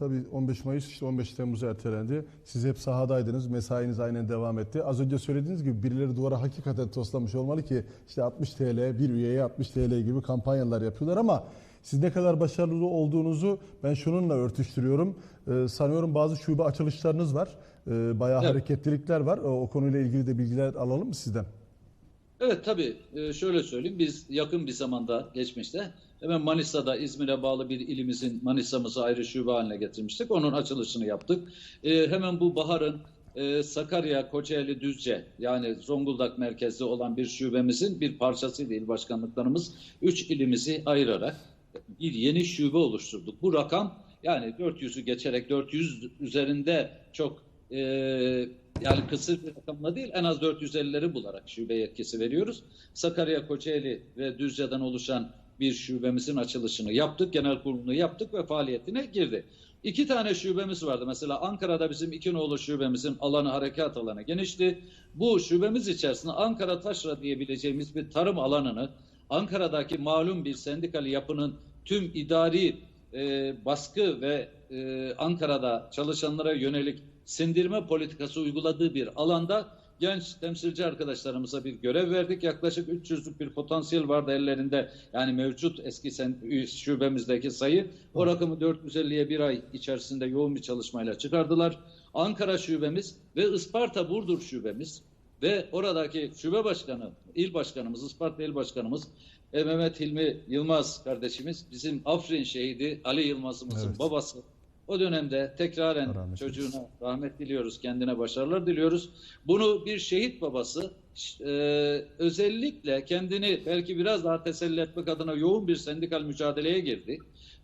tabii 15 Mayıs işte 15 Temmuz'a ertelendi. Siz hep sahadaydınız. Mesainiz aynen devam etti. Az önce söylediğiniz gibi birileri duvara hakikaten toslamış olmalı ki işte 60 TL bir üyeye 60 TL gibi kampanyalar yapıyorlar ama siz ne kadar başarılı olduğunuzu ben şununla örtüştürüyorum. Ee, sanıyorum bazı şube açılışlarınız var. Ee, bayağı Evet. hareketlilikler var. O, o konuyla ilgili de bilgiler alalım mı sizden? Evet tabii Ee, şöyle söyleyeyim biz yakın bir zamanda geçmişte hemen Manisa'da İzmir'e bağlı bir ilimizin Manisa'mızı ayrı şube haline getirmiştik. Onun açılışını yaptık. Ee, hemen bu baharın e, Sakarya, Kocaeli, Düzce yani Zonguldak merkezli olan bir şubemizin bir parçasıydı il başkanlıklarımız. Üç ilimizi ayırarak bir yeni şube oluşturduk. Bu rakam yani 400'ü geçerek 400 üzerinde çok e, yani kısır bir rakamla değil en az 450'leri bularak şube yetkisi veriyoruz. Sakarya, Kocaeli ve Düzce'den oluşan bir şubemizin açılışını yaptık. Genel kurulunu yaptık ve faaliyetine girdi. İki tane şubemiz vardı. Mesela Ankara'da bizim iki nolu şubemizin alanı harekat alanı genişti. Bu şubemiz içerisinde Ankara Taşra diyebileceğimiz bir tarım alanını Ankara'daki malum bir sendikal yapının tüm idari e, baskı ve e, Ankara'da çalışanlara yönelik sindirme politikası uyguladığı bir alanda genç temsilci arkadaşlarımıza bir görev verdik. Yaklaşık 300'lük bir potansiyel vardı ellerinde. Yani mevcut eski sen, şubemizdeki sayı. O rakamı 450'ye bir ay içerisinde yoğun bir çalışmayla çıkardılar. Ankara şubemiz ve Isparta Burdur şubemiz ve oradaki şube başkanı, il başkanımız, Isparta il başkanımız e, Mehmet Hilmi Yılmaz kardeşimiz bizim Afrin şehidi Ali Yılmaz'ımızın Evet. babası. O dönemde tekraren Rahmet çocuğuna rahmet diliyoruz, kendine başarılar diliyoruz. Bunu bir şehit babası e, özellikle kendini belki biraz daha teselli etmek adına yoğun bir sendikal mücadeleye girdi.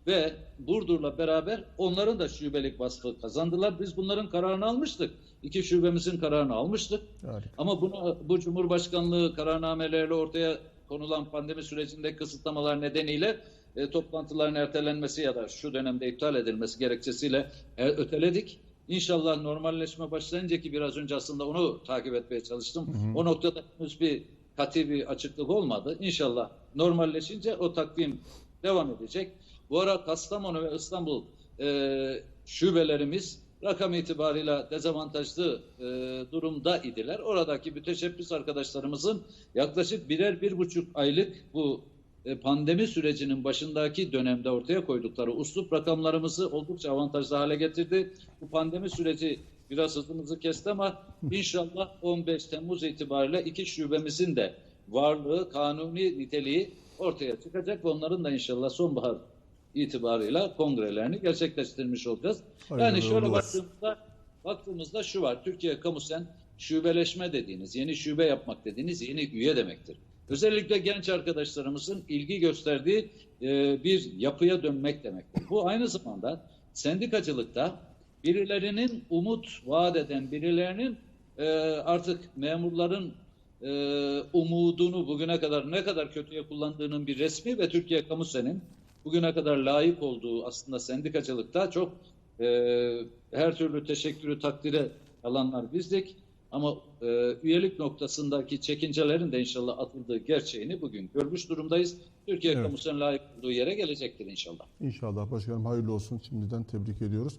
Ve Burdur'la beraber onların da şubelik vasfı kazandılar. Biz bunların kararını almıştık. İki şubemizin kararını almıştık. Harika. Ama bunu, bu Cumhurbaşkanlığı kararnameleriyle ortaya konulan pandemi sürecinde kısıtlamalar nedeniyle e, toplantıların ertelenmesi ya da şu dönemde iptal edilmesi gerekçesiyle e, öteledik. İnşallah normalleşme başlayınca ki biraz önce aslında onu takip etmeye çalıştım. O noktada henüz bir katı bir açıklık olmadı. İnşallah normalleşince o takvim devam edecek. Bu ara Kastamonu ve İstanbul e, şubelerimiz rakam itibarıyla dezavantajlı e, durumda idiler. Oradaki müteşebbis arkadaşlarımızın yaklaşık birer bir buçuk aylık bu pandemi sürecinin başındaki dönemde ortaya koydukları uslup rakamlarımızı oldukça avantajlı hale getirdi. Bu pandemi süreci biraz hızımızı kesti ama inşallah 15 Temmuz itibariyle iki şubemizin de varlığı, kanuni niteliği ortaya çıkacak ve onların da inşallah sonbahar itibarıyla kongrelerini gerçekleştirmiş olacağız. Hayırlı yani şöyle baktığımızda baktığımızda şu var. Türkiye Kamusen şubeleşme dediğiniz, yeni şube yapmak dediğiniz yeni üye demektir. Özellikle genç arkadaşlarımızın ilgi gösterdiği e, bir yapıya dönmek demektir. Bu aynı zamanda sendikacılıkta birilerinin umut vaat eden, birilerinin e, artık memurların e, umudunu bugüne kadar ne kadar kötüye kullandığının bir resmi ve Türkiye Kamusen'in bugüne kadar layık olduğu aslında sendikacılıkta çok e, her türlü teşekkürü takdire alanlar bizdik. Ama e, üyelik noktasındaki çekincelerin de inşallah atıldığı gerçeğini bugün görmüş durumdayız. Türkiye Evet. kamusunun layık olduğu yere gelecektir inşallah. İnşallah başkanım hayırlı olsun. Şimdiden tebrik ediyoruz.